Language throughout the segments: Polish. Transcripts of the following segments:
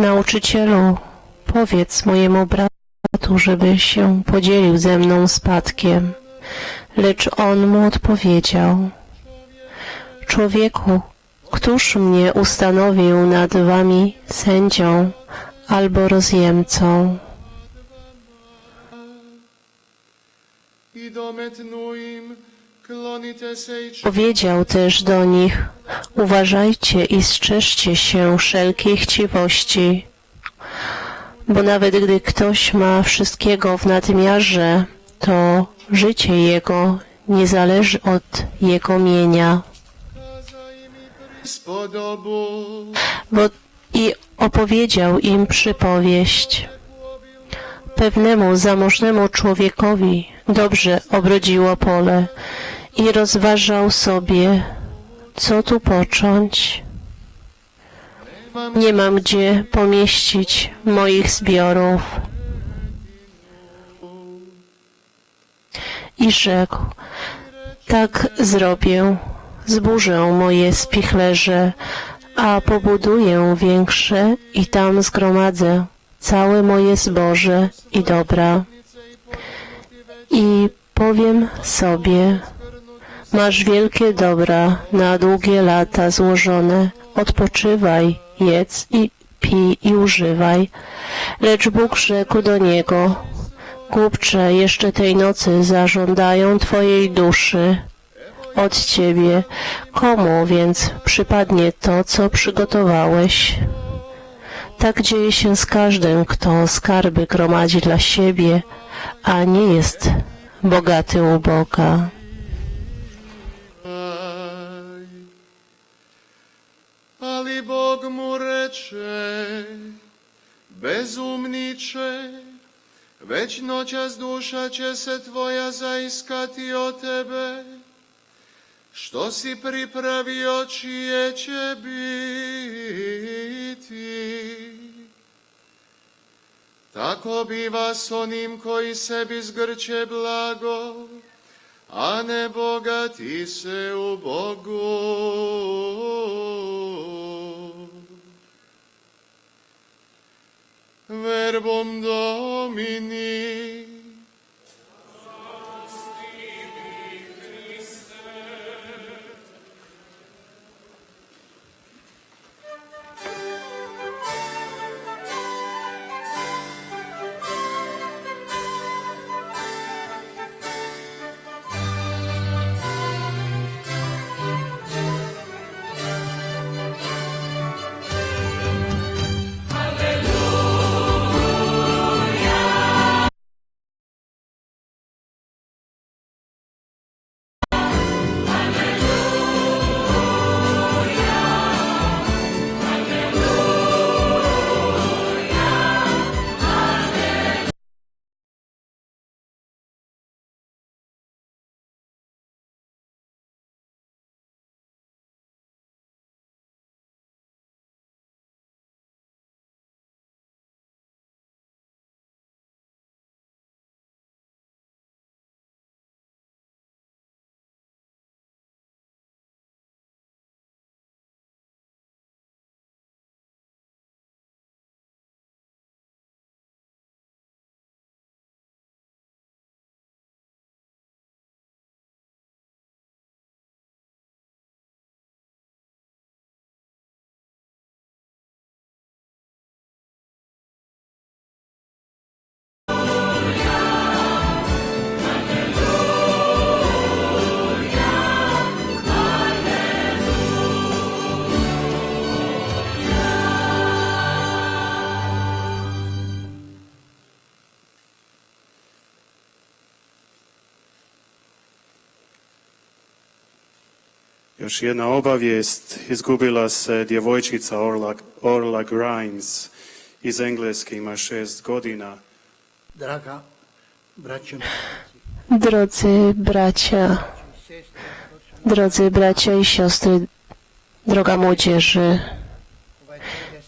Nauczycielu, powiedz mojemu bratu, żeby się podzielił ze mną spadkiem. Lecz on mu odpowiedział, Człowieku, któż mnie ustanowił nad wami sędzią albo rozjemcą? Dometnu Powiedział też do nich, uważajcie i strzeżcie się wszelkiej chciwości, bo nawet gdy ktoś ma wszystkiego w nadmiarze, to życie jego nie zależy od jego mienia. Bo i opowiedział im przypowieść. Pewnemu zamożnemu człowiekowi dobrze obrodziło pole i rozważał sobie, co tu począć. Nie mam gdzie pomieścić moich zbiorów. I rzekł, tak zrobię, zburzę moje spichlerze, a pobuduję większe i tam zgromadzę całe moje zboże i dobra. I powiem sobie, masz wielkie dobra na długie lata złożone, odpoczywaj, jedz i pij i używaj. Lecz Bóg rzekł do niego, głupcze, jeszcze tej nocy zażądają twojej duszy od ciebie. Komu więc przypadnie to, co przygotowałeś? Tak dzieje się z każdym, kto skarby gromadzi dla siebie, a nie jest bogaty u Boga. Ali Bog mu reče, bezumniče, već noćas duša će se tvoja zaiskati o tebe, što si pripravio čije će biti. Tako biva s onim koji sebi zgrće blago, a ne bogati se u Bogu. Verbum Domini. Još jedna obavijest. Izgubila se djevojčica Orla, Orla Grimes iz Engleske, ima šest godina. Draga braćo, Drodzy bracia, drodzy bracia i siostry, droga młodzieży,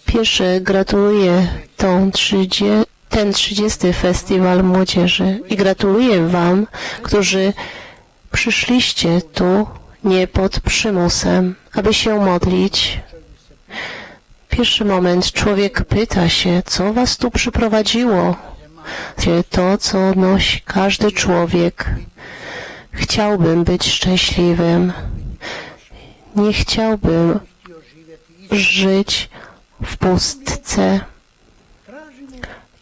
pierwsze gratuluję tą 30, ten 30 Festiwal Młodzieży i gratuluję Wam, którzy przyszliście tu nie pod przymusem, aby się modlić, Pierwszy moment człowiek pyta się, co was tu przyprowadziło? To, co nosi każdy człowiek. Chciałbym być szczęśliwym. Nie chciałbym żyć w pustce.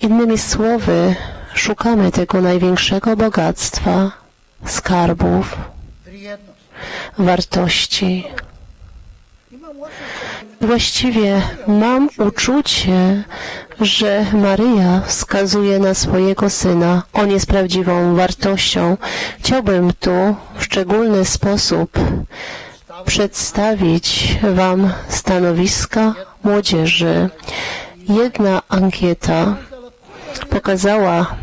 Innymi słowy, szukamy tego największego bogactwa, skarbów. Wartości. Właściwie mam uczucie, że Maryja wskazuje na swojego syna. On jest prawdziwą wartością. Chciałbym tu w szczególny sposób przedstawić Wam stanowiska młodzieży. Jedna ankieta pokazała,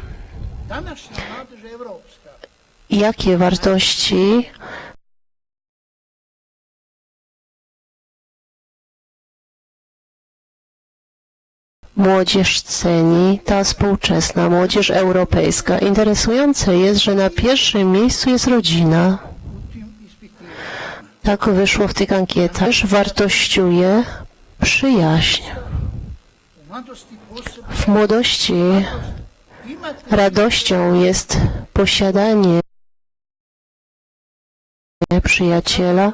jakie wartości młodzież ceni, ta współczesna młodzież europejska. Interesujące jest, że na pierwszym miejscu jest rodzina. Tak wyszło w tych ankietach. Też wartościuje przyjaźń. W młodości radością jest posiadanie przyjaciela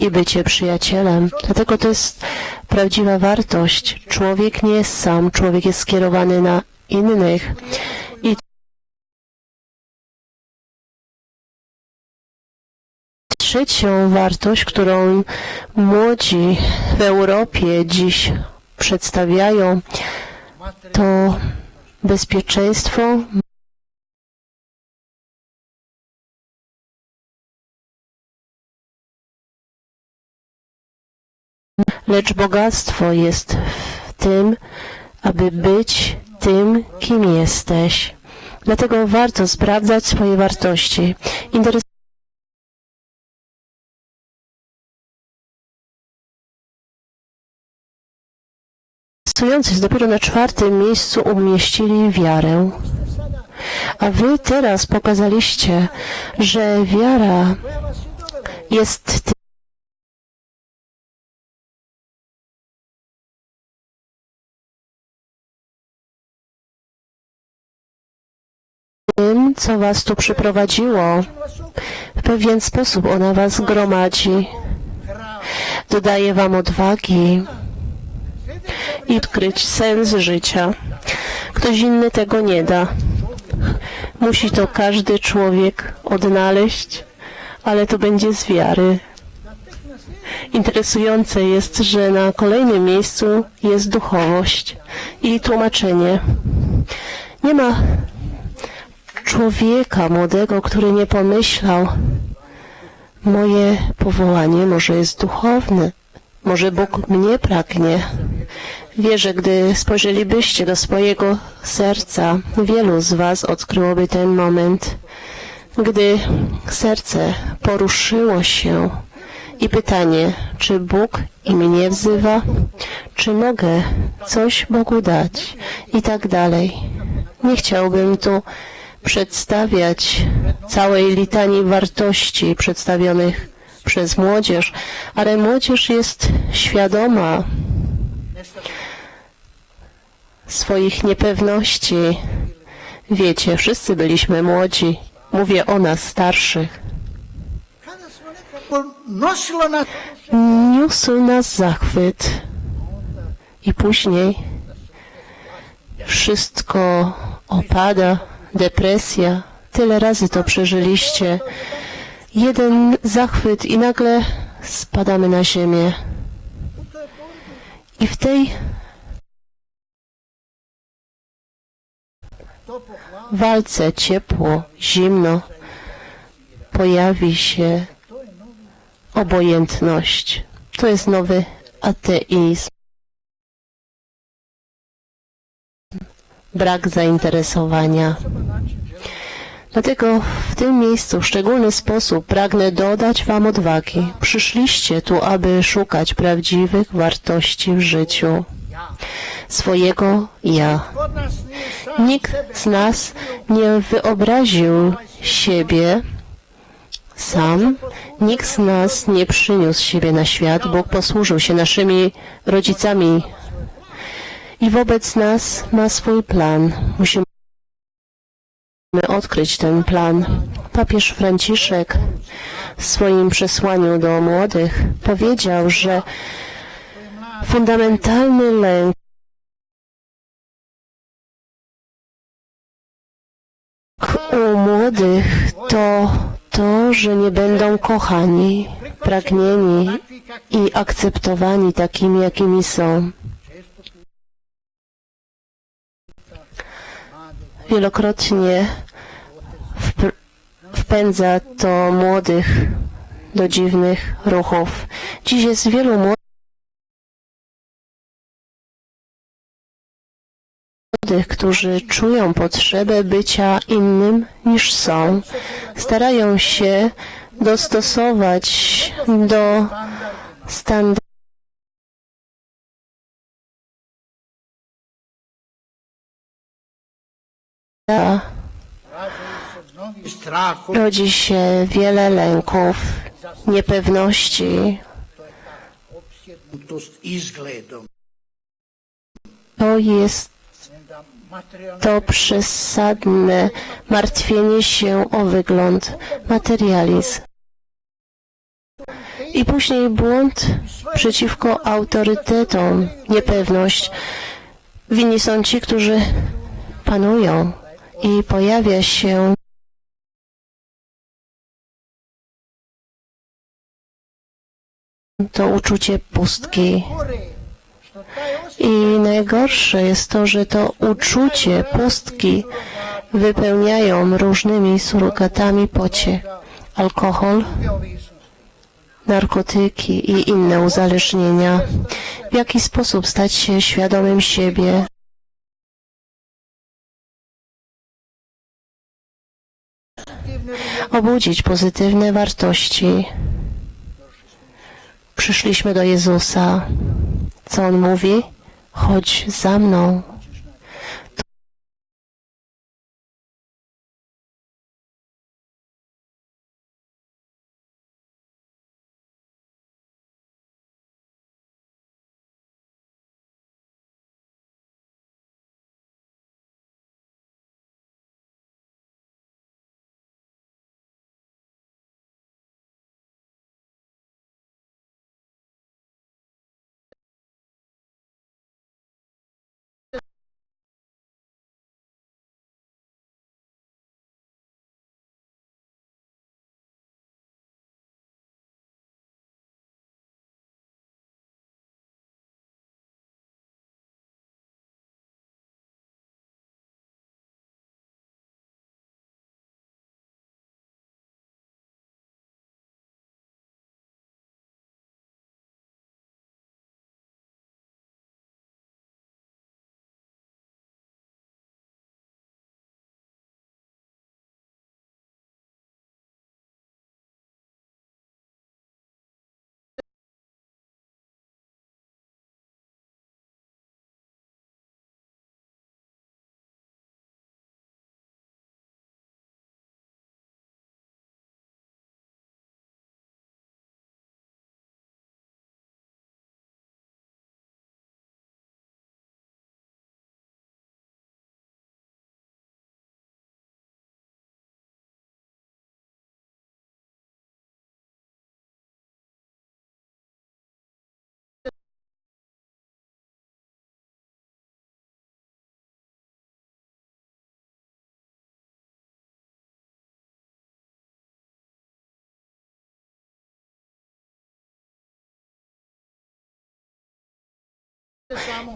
i bycie przyjacielem. Dlatego to jest prawdziwa wartość. Człowiek nie jest sam, człowiek jest skierowany na innych. I trzecią wartość, którą młodzi w Europie dziś przedstawiają, to bezpieczeństwo, lecz bogactwo jest w tym, aby być tym, kim jesteś. Dlatego warto sprawdzać swoje wartości. Interes dopiero na czwartym miejscu umieścili wiarę. A wy teraz pokazaliście, że wiara jest tym, co was tu przyprowadziło. W pewien sposób ona was gromadzi, dodaje wam odwagi i odkryć sens życia. Ktoś inny tego nie da. Musi to każdy człowiek odnaleźć, ale to będzie z wiary. Interesujące jest, że na kolejnym miejscu jest duchowość i tłumaczenie. Nie ma człowieka młodego, który nie pomyślał, moje powołanie może jest duchowne, może Bóg mnie pragnie. Wierzę, gdy spojrzelibyście do swojego serca, wielu z Was odkryłoby ten moment, gdy serce poruszyło się i pytanie, czy Bóg i mnie wzywa, czy mogę coś Bogu dać i tak dalej. Nie chciałbym tu przedstawiać całej litanii wartości przedstawionych przez młodzież, ale młodzież jest świadoma swoich niepewności. Wiecie, wszyscy byliśmy młodzi. Mówię o nas starszych. Niósł nas zachwyt. I później wszystko opada, depresja. Tyle razy to przeżyliście. Jeden zachwyt i nagle spadamy na ziemię. I w tej walce ciepło, zimno pojawi się obojętność. To jest nowy ateizm. Brak zainteresowania. Dlatego w tym miejscu w szczególny sposób pragnę dodać Wam odwagi. Przyszliście tu, aby szukać prawdziwych wartości w życiu. Swojego ja. Nikt z nas nie wyobraził siebie sam, nikt z nas nie przyniósł siebie na świat. Bóg posłużył się naszymi rodzicami i wobec nas ma swój plan. Musimy odkryć ten plan. Papież Franciszek w swoim przesłaniu do młodych powiedział, że fundamentalny lęk u młodych to to, że nie będą kochani, pragnieni i akceptowani takimi, jakimi są. Wielokrotnie wpędza to młodych do dziwnych ruchów. Dziś jest wielu młodych, którzy czują potrzebę bycia innym niż są. Starają się dostosować do standardów rodzi się wiele lęków, niepewności. To jest to przesadne martwienie się o wygląd, materializm. I później błąd przeciwko autorytetom, niepewność. Winni są ci, którzy panują i pojawia się to uczucie pustki. I najgorsze jest to, że to uczucie pustki wypełniają różnymi surogatami pociech. Alkohol, narkotyki i inne uzależnienia. W jaki sposób stać się świadomym siebie? Obudzić pozytywne wartości. Przyszliśmy do Jezusa. Co On mówi? Chodź za mną.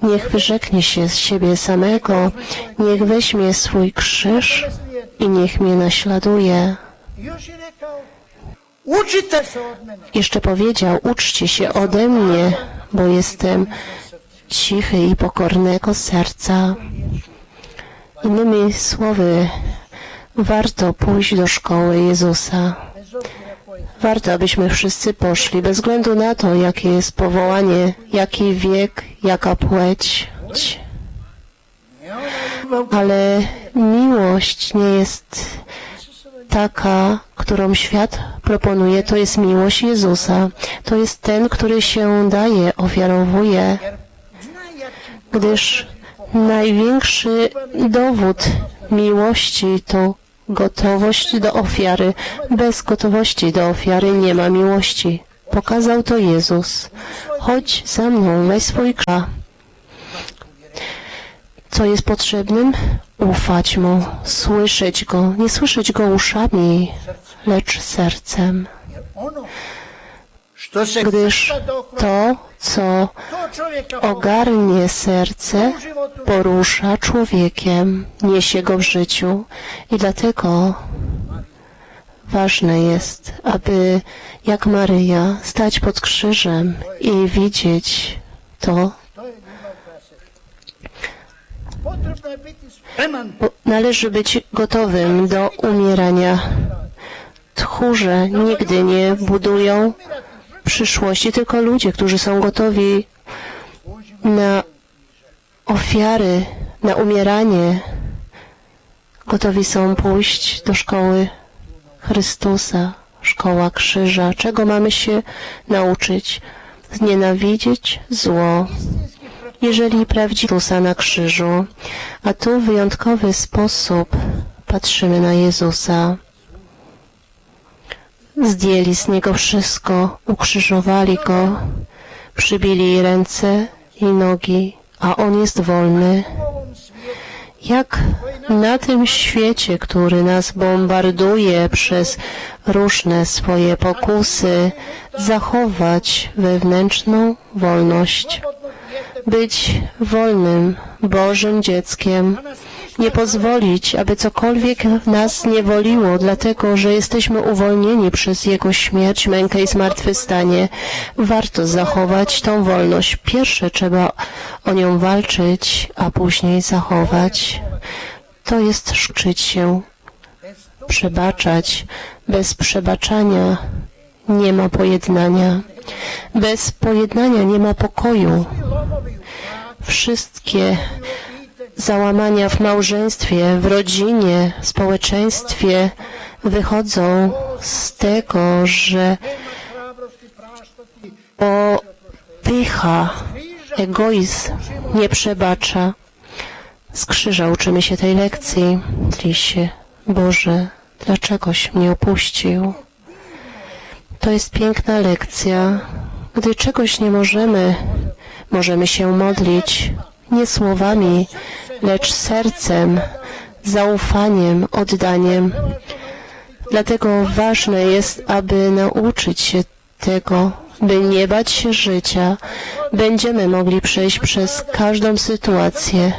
Niech wyrzeknie się z siebie samego, niech weźmie swój krzyż i niech mnie naśladuje. Jeszcze powiedział, uczcie się ode mnie, bo jestem cichy i pokornego serca. Innymi słowy, warto pójść do szkoły Jezusa. Warto, abyśmy wszyscy poszli, bez względu na to, jakie jest powołanie, jaki wiek, jaka płeć. Ale miłość nie jest taka, którą świat proponuje. To jest miłość Jezusa. To jest ten, który się daje, ofiarowuje, gdyż Największy dowód miłości to gotowość do ofiary. Bez gotowości do ofiary nie ma miłości. Pokazał to Jezus. Chodź za mną, weź swój krzyż. Co jest potrzebnym? Ufać Mu, słyszeć Go, nie słyszeć Go uszami, lecz sercem. Gdyż to, co ogarnie serce, porusza człowiekiem, niesie go w życiu i dlatego ważne jest, aby jak Maryja stać pod krzyżem i widzieć to. Należy być gotowym do umierania. Tchórze nigdy nie budują przyszłości, tylko ludzie, którzy są gotowi na ofiary, na umieranie, gotowi są pójść do szkoły Chrystusa, szkoła krzyża. Czego mamy się nauczyć? Znienawidzieć zło, jeżeli prawdziwie Jezusa na krzyżu, a tu w wyjątkowy sposób patrzymy na Jezusa. Zdjęli z Niego wszystko, ukrzyżowali Go, przybili ręce i nogi, a On jest wolny. Jak na tym świecie, który nas bombarduje przez różne swoje pokusy, zachować wewnętrzną wolność, być wolnym Bożym dzieckiem, nie pozwolić, aby cokolwiek nas niewoliło, dlatego że jesteśmy uwolnieni przez Jego śmierć, mękę i zmartwychwstanie. Warto zachować tą wolność. Pierwsze trzeba o nią walczyć, a później zachować. To jest szczyć się, przebaczać. Bez przebaczania nie ma pojednania. Bez pojednania nie ma pokoju. Wszystkie załamania w małżeństwie, w rodzinie, w społeczeństwie wychodzą z tego, że pycha, egoizm nie przebacza. Z krzyża uczymy się tej lekcji. Modli się, Boże, dlaczegoś mnie opuścił? To jest piękna lekcja. Gdy czegoś nie możemy, możemy się modlić nie słowami, lecz sercem, zaufaniem, oddaniem. Dlatego ważne jest, aby nauczyć się tego, by nie bać się życia. Będziemy mogli przejść przez każdą sytuację.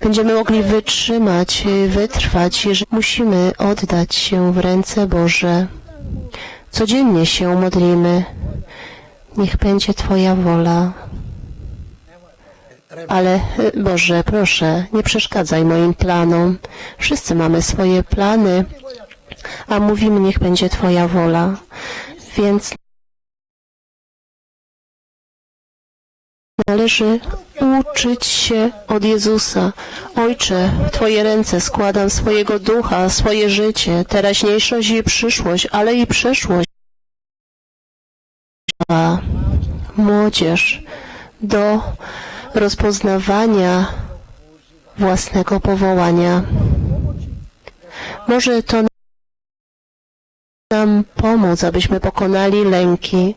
Będziemy mogli wytrzymać, wytrwać, jeżeli musimy oddać się w ręce Boże. Codziennie się modlimy. Niech będzie Twoja wola. Ale y, Boże, proszę, nie przeszkadzaj moim planom. Wszyscy mamy swoje plany, a mówimy, niech będzie Twoja wola. Więc należy uczyć się od Jezusa. Ojcze, w Twoje ręce składam swojego ducha, swoje życie, teraźniejszość i przyszłość, ale i przeszłość. Młodzież do rozpoznawania własnego powołania. Może to nam pomóc, abyśmy pokonali lęki.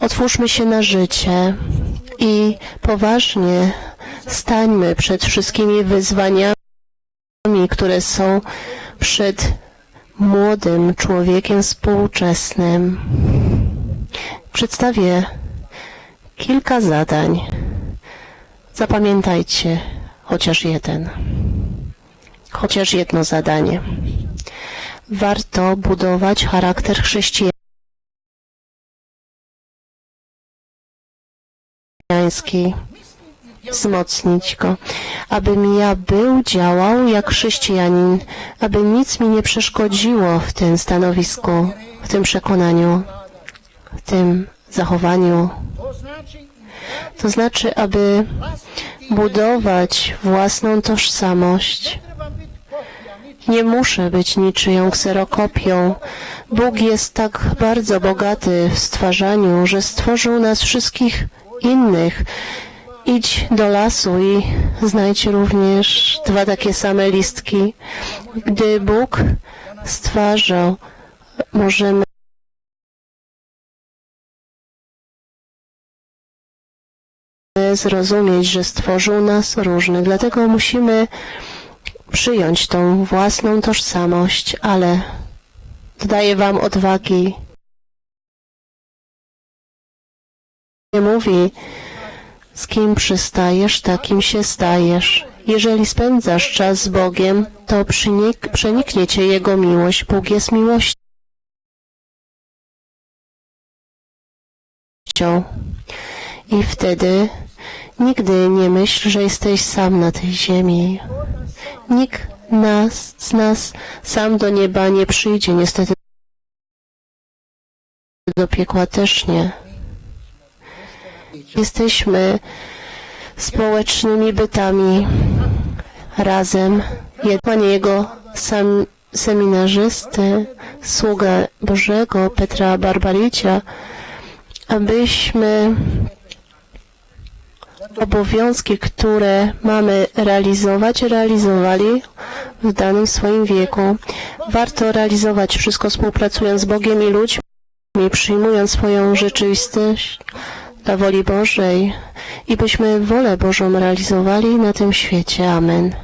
Otwórzmy się na życie i poważnie stańmy przed wszystkimi wyzwaniami, które są przed młodym człowiekiem współczesnym. Przedstawię kilka zadań. Zapamiętajcie chociaż jeden. Chociaż jedno zadanie. Warto budować charakter chrześcijański, wzmocnić go, abym ja był, działał jak chrześcijanin, aby nic mi nie przeszkodziło w tym stanowisku, w tym przekonaniu, w tym zachowaniu. To znaczy, aby budować własną tożsamość. Nie muszę być niczyją kserokopią. Bóg jest tak bardzo bogaty w stwarzaniu, że stworzył nas wszystkich innych Idź do lasu i znajdź również dwa takie same listki. Gdy Bóg stwarzał, możemy zrozumieć, że stworzył nas różnych. Dlatego musimy przyjąć tą własną tożsamość, ale dodaję Wam odwagi. Nie mówi, z kim przystajesz, takim się stajesz. Jeżeli spędzasz czas z Bogiem, to przynik, przeniknie Cię Jego miłość. Bóg jest miłością. I wtedy nigdy nie myśl, że jesteś sam na tej ziemi. Nikt nas, z nas sam do nieba nie przyjdzie. Niestety do piekła też nie. Jesteśmy społecznymi bytami razem. Panie Jego sam, seminarzysty, sługa Bożego Petra Barbaricia, abyśmy obowiązki, które mamy realizować, realizowali w danym swoim wieku. Warto realizować wszystko współpracując z Bogiem i ludźmi, przyjmując swoją rzeczywistość dla woli Bożej i byśmy wolę Bożą realizowali na tym świecie. Amen.